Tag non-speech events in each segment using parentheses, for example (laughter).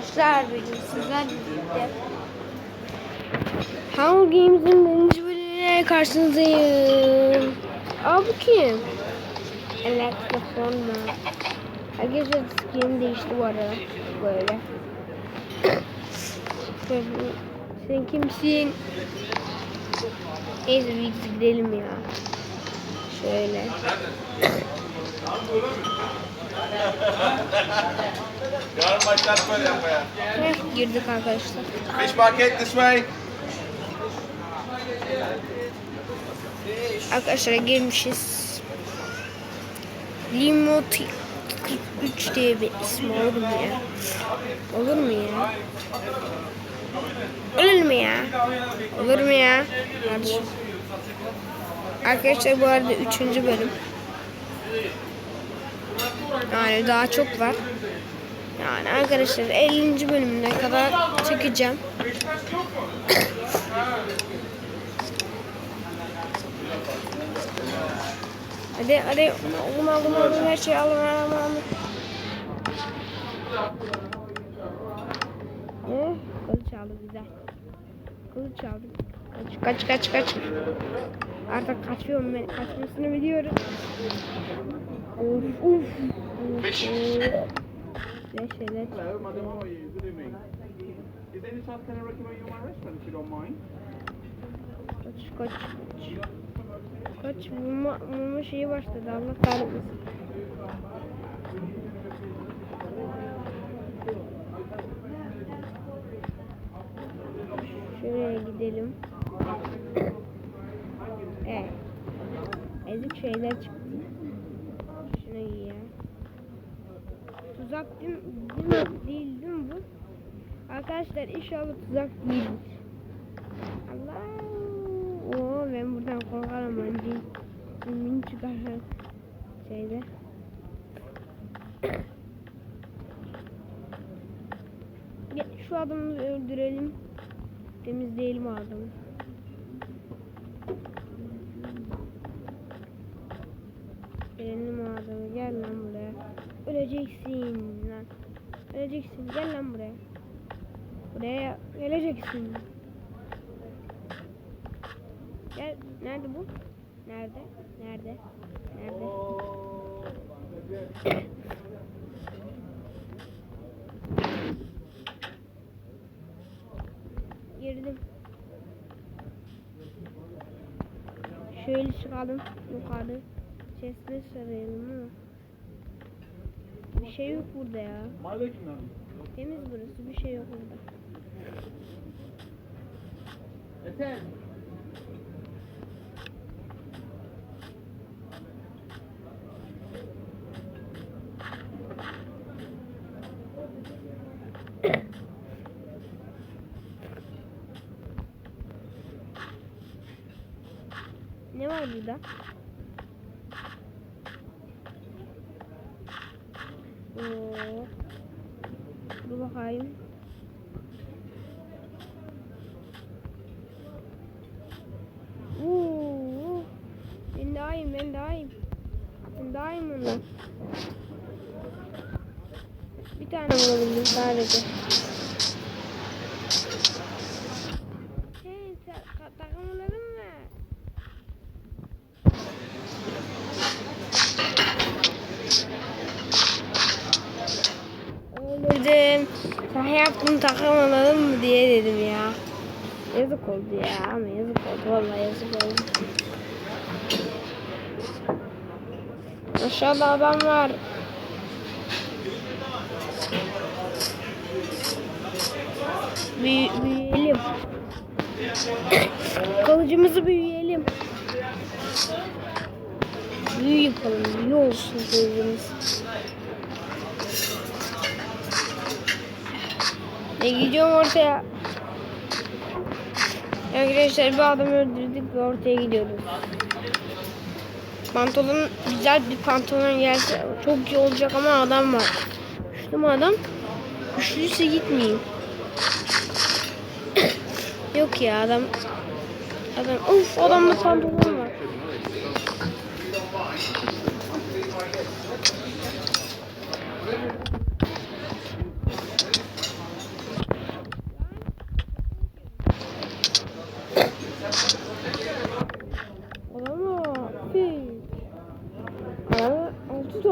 arkadaşlar bugün sizler birlikte Hunger Games'in birinci bölümüne karşınızdayım. Aa bu kim? Elektrofonla. Arkadaşlar skin değişti bu arada. Böyle. Sen kimsin? Neyse biz gidelim ya. Şöyle. Yarın başlar böyle yapmaya. Heh, girdik arkadaşlar. Fish market this way. Arkadaşlar girmişiz. Limoti 43 diye bir ismi olur mu ya? Olur mu ya? Olur mu ya? Olur mu ya? Kardeşim. Arkadaşlar bu arada 3. bölüm. Yani daha çok var. Yani arkadaşlar 50. bölümüne kadar çekeceğim. Hadi hadi aldım aldım aldım her şeyi aldım aldım aldım. Ne? Kılıç aldı güzel. Kılıç aldım. Kaç kaç kaç kaç. Artık kaçıyorum ben. Kaçmasını biliyorum. Uf uf. Ne şeyler. Hello, madam. How are you? Good evening. Is there any chance can I recommend you my restaurant if you don't mind? Kaç kaç kaç. Kaç vurma, vurma şeyi başladı Allah kahretmesin. Şuraya gidelim. evet. Ezik şeyler çıktı. Şuna iyi ya. Tuzak değil, değil? Değil değil mi bu? Arkadaşlar inşallah tuzak değildir. Allah. Oo ben buradan korkarım önce. Min çıkar şeyde. (coughs) Şu adamı öldürelim. Temizleyelim adamı. Gelelim adamı. Gel lan buraya. Öleceksin lan. Öleceksin. Gel lan buraya. Buraya geleceksin. Gel. Nerede bu? Nerede? Nerede? Nerede? Girdim. Şöyle çıkalım yukarı. Sesle sarayalım ama. Bir şey yok burada ya. Temiz burası. Bir şey yok burada. Ne var burada? Oo. Dur bakayım. Oo. Ben daha iyiyim, ben daha iyiyim. Ben daha iyiyim. Bir tane vurabildim sadece. Hey, ta- ta- takımların mı? Öldürdüm. Sen yaptın takım mı diye dedim ya. Yazık oldu ya ama yazık oldu vallahi yazık oldu. Aşağıda adam var. Büyü büyüyelim. (coughs) Kılıcımızı büyüyelim. Büyü yapalım. Büyü olsun kılıcımız. Ne gidiyorum ortaya. Arkadaşlar bir adam öldürdük ve ortaya gidiyoruz. Pantolon güzel bir pantolon gelse çok iyi olacak ama adam var. Güçlü mü adam? Güçlüyse gitmeyeyim. (coughs) Yok ya adam. Adam of adamda pantolon var.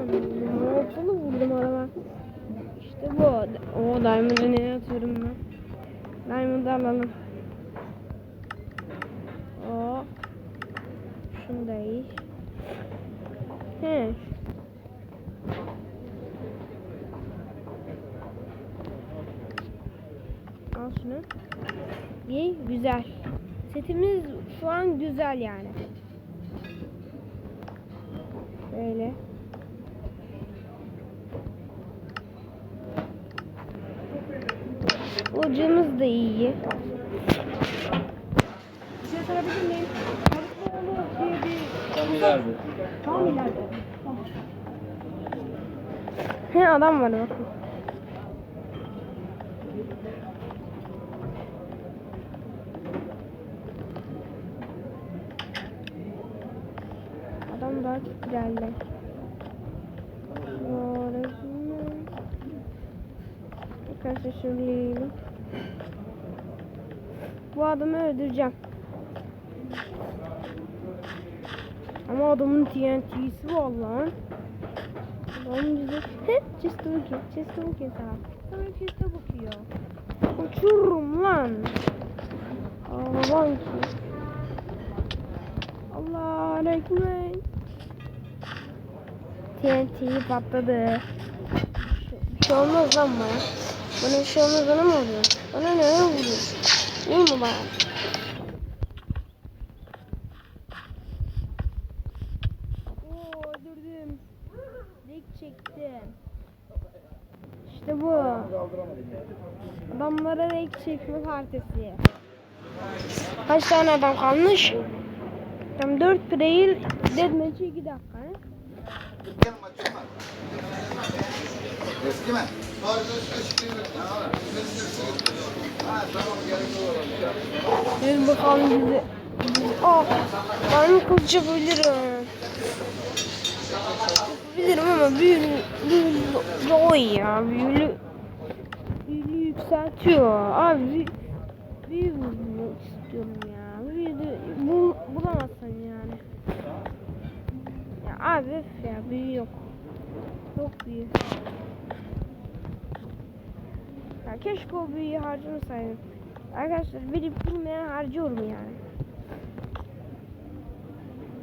Mortal vurdum araba. İşte bu. O Diamond'ı neye atıyorum ben? Diamond'ı alalım. O. Şunu da. He. Al şunu. İyi, güzel. Setimiz şu an güzel yani. Böyle. Ucumuz da iyi. Bir şey sorabilir miyim? Tam ileride. Tam ileride. He adam var bakın. Adam daha çok ilerler. Şöyle şimdi- Arkadaşlar şöyle. Bu adamı öldüreceğim. Ama adamın TNT'si var lan. Adam bize... He, chest'e bakıyor. Chest'e bakıyor sana. Sana chest'e bakıyor. Uçururum lan. Ağlan ki. Allah ekmek. TNT patladı. Bir şey olmaz lan. Bana bir şey olmaz bana mı oluyor? Bana ne oluyor? Vur mu bana? Oo öldürdüm. Dik çektim. İşte bu. Adamlara renk çekme partisi. Kaç tane adam kalmış? Tam 4 trail deathmatch'i 2 dakika. Eski mi? Gel bakalım bizi. Oh, ben kılıç yapabilirim. Yapabilirim ama büyülü, büyülü zor ya. Büyülü, büyülü yükseltiyor. Abi büyü, büyü bulmak istiyorum ya. Büyü bul, bulamazsın yani. Ya abi ya büyü yok. Yok büyü. Ya keşke o büyüyü harcamasaydım. Arkadaşlar verip durmayan harcıyorum yani.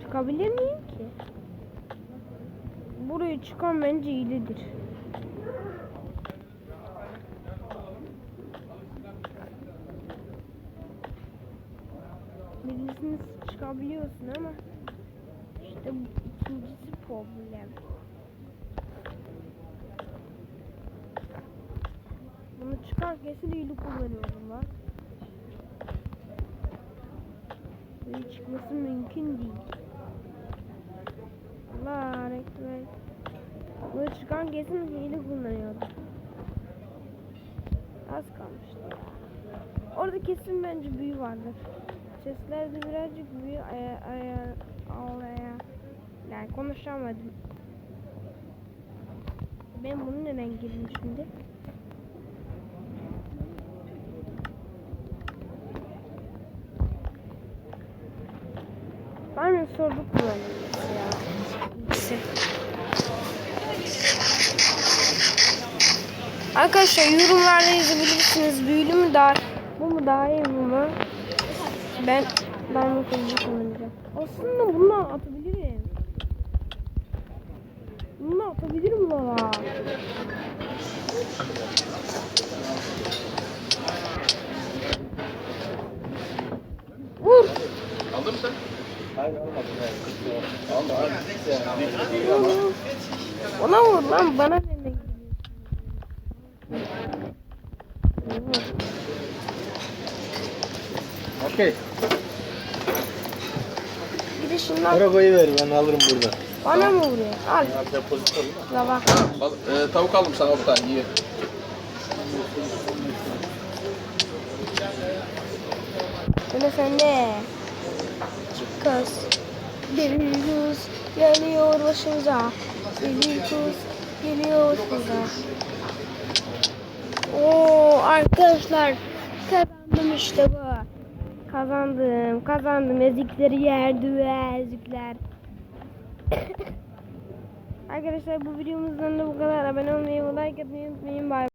Çıkabilir miyim ki? Buraya çıkan bence iyidir. Birisini çıkabiliyorsun ama işte ikincisi problem. Bunu çıkar kesin iyili kullanıyorum lan. Böyle çıkması mümkün değil. Allah ekber. Bunu çıkan kesin hile kullanıyordu. Az kalmıştı. Orada kesin bence büyü vardır. Seslerde birazcık büyü aya aya aya yani konuşamadım. Ben bunu neden girdim şimdi? Ben sorduk kullanıyoruz ya. Arkadaşlar yorumlarda yazabilirsiniz. Büyülü mü daha bu mu daha iyi bu mu? Ben ben bu kılıcı kullanacağım. Aslında bunu atabilirim. Bunu atabilirim baba. Vur. Aldın mı sen? Ona vur lan bana ne ne Okey. Bir de şundan Arabayı ver ben alırım burada. bana mı vuruyor? Al. Şuna bak. Bal- e, tavuk aldım sana tane iyi. Şöyle sende. Kız. Bir yüz geliyor başımıza. Bir kız geliyor başımıza. Oo arkadaşlar kazandım işte bu. Kazandım, kazandım. Ezikleri yerdi ve ezikler. (coughs) arkadaşlar bu videomuzdan da bu kadar. Abone olmayı, like atmayı unutmayın. Bye.